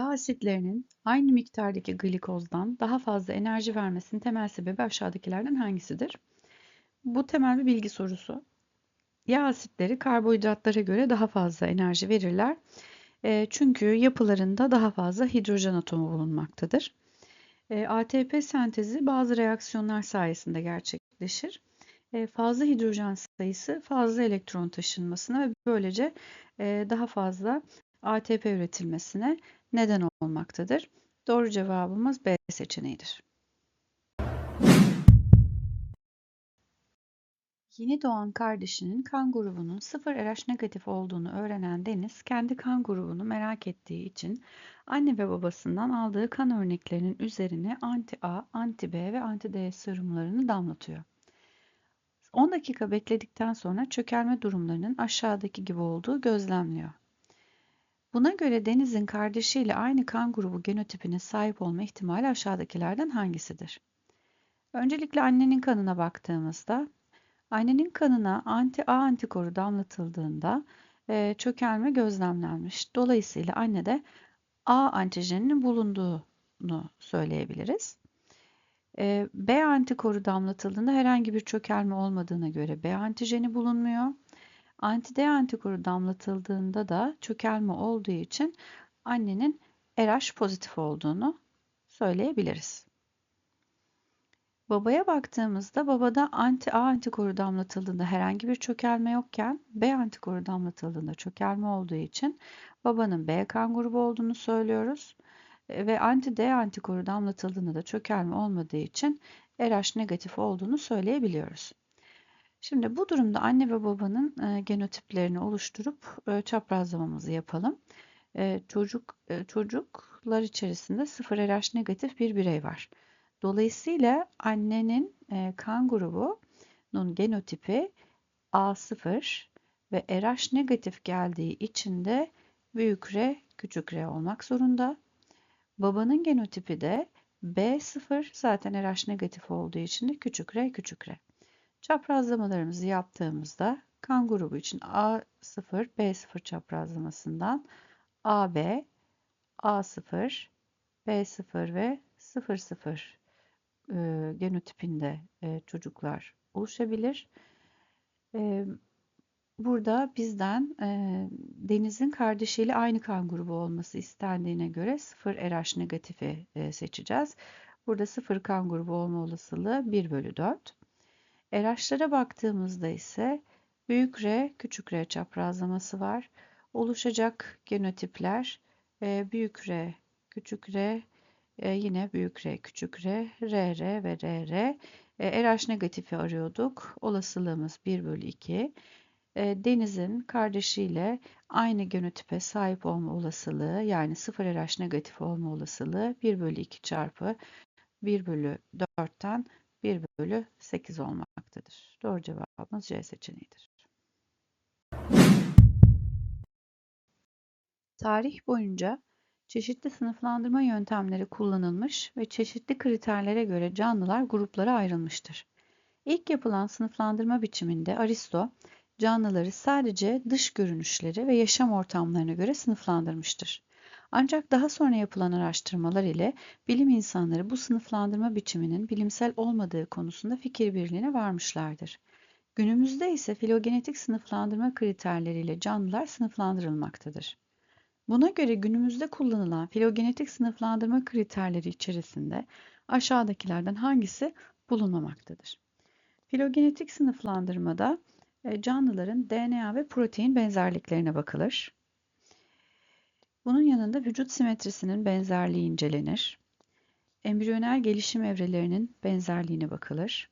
Yağ asitlerinin aynı miktardaki glikozdan daha fazla enerji vermesinin temel sebebi aşağıdakilerden hangisidir? Bu temel bir bilgi sorusu. Yağ asitleri karbonhidratlara göre daha fazla enerji verirler. E, çünkü yapılarında daha fazla hidrojen atomu bulunmaktadır. E, ATP sentezi bazı reaksiyonlar sayesinde gerçekleşir. E, fazla hidrojen sayısı fazla elektron taşınmasına ve böylece e, daha fazla ATP üretilmesine neden olmaktadır. Doğru cevabımız B seçeneğidir. Yeni doğan kardeşinin kan grubunun 0 RH negatif olduğunu öğrenen Deniz, kendi kan grubunu merak ettiği için anne ve babasından aldığı kan örneklerinin üzerine anti-A, anti-B ve anti-D serumlarını damlatıyor. 10 dakika bekledikten sonra çökelme durumlarının aşağıdaki gibi olduğu gözlemliyor. Buna göre Deniz'in kardeşiyle aynı kan grubu genotipine sahip olma ihtimali aşağıdakilerden hangisidir? Öncelikle annenin kanına baktığımızda annenin kanına anti-A antikoru damlatıldığında e, çökelme gözlemlenmiş. Dolayısıyla annede A antijeninin bulunduğunu söyleyebiliriz. E, B antikoru damlatıldığında herhangi bir çökelme olmadığına göre B antijeni bulunmuyor. Anti-D antikoru damlatıldığında da çökelme olduğu için annenin RH pozitif olduğunu söyleyebiliriz. Babaya baktığımızda babada anti-A antikoru damlatıldığında herhangi bir çökelme yokken B antikoru damlatıldığında çökelme olduğu için babanın B kan grubu olduğunu söylüyoruz. Ve anti-D antikoru damlatıldığında da çökelme olmadığı için RH negatif olduğunu söyleyebiliyoruz. Şimdi bu durumda anne ve babanın e, genotiplerini oluşturup e, çaprazlamamızı yapalım. E, çocuk çocuklar içerisinde 0 RH negatif bir birey var. Dolayısıyla annenin e, kan grubunun genotipi A0 ve RH negatif geldiği için de büyük R küçük R olmak zorunda. Babanın genotipi de B0 zaten RH negatif olduğu için de küçük R küçük R. Çaprazlamalarımızı yaptığımızda kan grubu için A0, B0 çaprazlamasından AB, A0, B0 ve 00 e, genotipinde e, çocuklar oluşabilir. E, burada bizden e, Deniz'in kardeşiyle aynı kan grubu olması istendiğine göre 0 RH negatifi e, seçeceğiz. Burada 0 kan grubu olma olasılığı 1 bölü 4. RH'lara baktığımızda ise büyük R, küçük R çaprazlaması var. Oluşacak genotipler e, büyük R, küçük R, e, yine büyük R, küçük R, RR ve RR. RH negatifi arıyorduk. Olasılığımız 1 bölü 2. E, Deniz'in kardeşiyle aynı genotipe sahip olma olasılığı yani 0 RH negatif olma olasılığı 1 bölü 2 çarpı 1 bölü 4'ten 1 bölü 8 olmaktadır. Doğru cevabımız C seçeneğidir. Tarih boyunca çeşitli sınıflandırma yöntemleri kullanılmış ve çeşitli kriterlere göre canlılar gruplara ayrılmıştır. İlk yapılan sınıflandırma biçiminde Aristo, canlıları sadece dış görünüşleri ve yaşam ortamlarına göre sınıflandırmıştır. Ancak daha sonra yapılan araştırmalar ile bilim insanları bu sınıflandırma biçiminin bilimsel olmadığı konusunda fikir birliğine varmışlardır. Günümüzde ise filogenetik sınıflandırma kriterleriyle canlılar sınıflandırılmaktadır. Buna göre günümüzde kullanılan filogenetik sınıflandırma kriterleri içerisinde aşağıdakilerden hangisi bulunmamaktadır? Filogenetik sınıflandırmada e, canlıların DNA ve protein benzerliklerine bakılır. Bunun yanında vücut simetrisinin benzerliği incelenir. Embriyonel gelişim evrelerinin benzerliğine bakılır.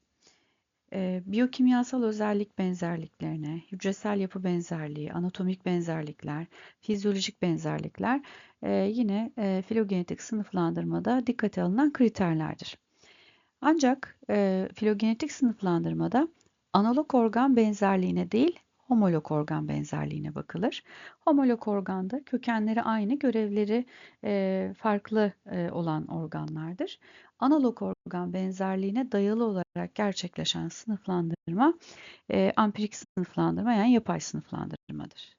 E, biyokimyasal özellik benzerliklerine, hücresel yapı benzerliği, anatomik benzerlikler, fizyolojik benzerlikler e, yine e, filogenetik sınıflandırmada dikkate alınan kriterlerdir. Ancak e, filogenetik sınıflandırmada analog organ benzerliğine değil, homolog organ benzerliğine bakılır. Homolog organda kökenleri aynı, görevleri e, farklı e, olan organlardır. Analog organ benzerliğine dayalı olarak gerçekleşen sınıflandırma e, ampirik sınıflandırma yani yapay sınıflandırmadır.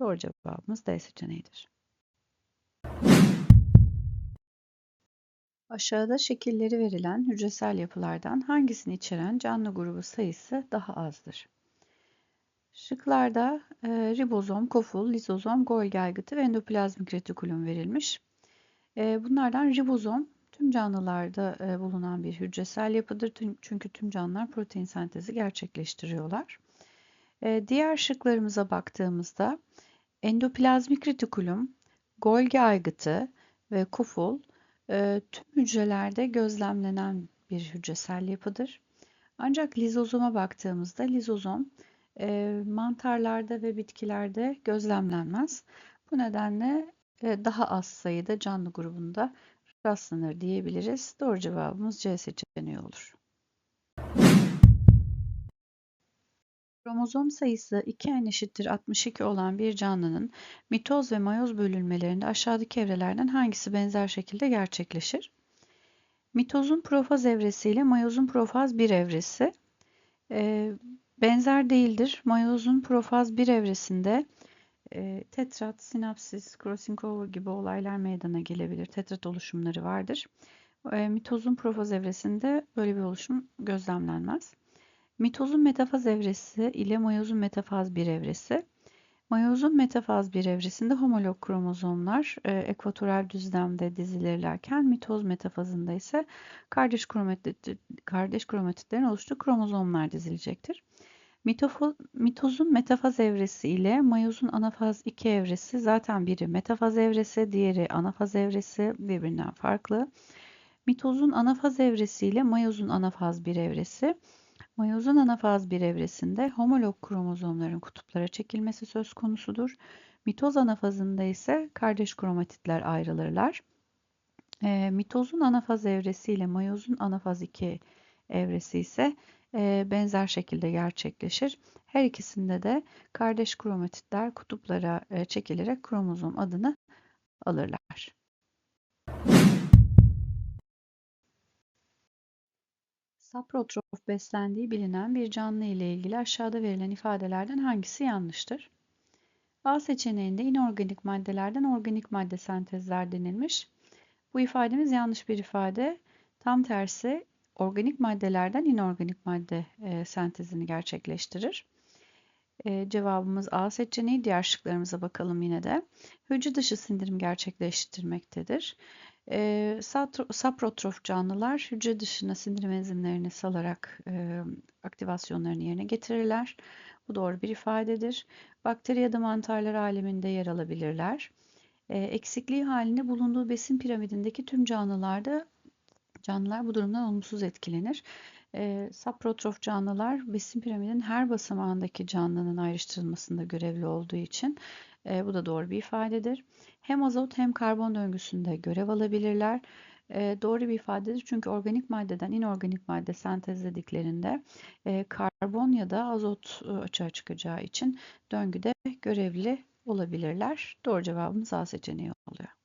Doğru cevabımız D seçeneğidir. Aşağıda şekilleri verilen hücresel yapılardan hangisini içeren canlı grubu sayısı daha azdır? Şıklarda e, ribozom, koful, lizozom, Golgi aygıtı ve endoplazmik retikulum verilmiş. E, bunlardan ribozom tüm canlılarda e, bulunan bir hücresel yapıdır. Tüm, çünkü tüm canlılar protein sentezi gerçekleştiriyorlar. E, diğer şıklarımıza baktığımızda endoplazmik retikulum, Golgi aygıtı ve koful e, tüm hücrelerde gözlemlenen bir hücresel yapıdır. Ancak lizozoma baktığımızda lizozom e, mantarlarda ve bitkilerde gözlemlenmez. Bu nedenle e, daha az sayıda canlı grubunda rastlanır diyebiliriz. Doğru cevabımız C seçeneği olur. Kromozom sayısı 2n eşittir 62 olan bir canlının mitoz ve mayoz bölünmelerinde aşağıdaki evrelerden hangisi benzer şekilde gerçekleşir? Mitozun profaz evresi ile mayozun profaz 1 evresi e, benzer değildir. Mayozun profaz 1 evresinde e, tetrat, sinapsis, crossing over gibi olaylar meydana gelebilir. Tetrat oluşumları vardır. E, mitozun profaz evresinde böyle bir oluşum gözlemlenmez. Mitozun metafaz evresi ile mayozun metafaz bir evresi. Mayozun metafaz bir evresinde homolog kromozomlar e, ekvatoral düzlemde dizilirlerken mitoz metafazında ise kardeş, kromatit, kardeş kromatitlerin oluştuğu kromozomlar dizilecektir. Mitofo, mitozun metafaz evresi ile mayozun anafaz 2 evresi zaten biri metafaz evresi, diğeri anafaz evresi birbirinden farklı. Mitozun anafaz evresi ile mayozun anafaz 1 evresi Mayozun anafaz bir evresinde homolog kromozomların kutuplara çekilmesi söz konusudur. Mitoz anafazında ise kardeş kromatitler ayrılırlar. E, mitozun anafaz evresi ile mayozun anafaz 2 evresi ise benzer şekilde gerçekleşir. Her ikisinde de kardeş kromatitler kutuplara çekilerek kromozom adını alırlar. Saprotrof beslendiği bilinen bir canlı ile ilgili aşağıda verilen ifadelerden hangisi yanlıştır? A seçeneğinde inorganik maddelerden organik madde sentezler denilmiş. Bu ifademiz yanlış bir ifade. Tam tersi organik maddelerden inorganik madde e, sentezini gerçekleştirir. E, cevabımız A seçeneği. Diğer şıklarımıza bakalım yine de. Hücre dışı sindirim gerçekleştirmektedir. E, saprotrof canlılar hücre dışına sindirim enzimlerini salarak e, aktivasyonlarını yerine getirirler. Bu doğru bir ifadedir. Bakteri ya da mantarlar aleminde yer alabilirler. E, eksikliği halinde bulunduğu besin piramidindeki tüm canlılarda canlılar bu durumdan olumsuz etkilenir. E, saprotrof canlılar besin piramidin her basamağındaki canlının ayrıştırılmasında görevli olduğu için e, bu da doğru bir ifadedir. Hem azot hem karbon döngüsünde görev alabilirler. E, doğru bir ifadedir çünkü organik maddeden inorganik madde sentezlediklerinde e, karbon ya da azot e, açığa çıkacağı için döngüde görevli olabilirler. Doğru cevabımız A seçeneği oluyor.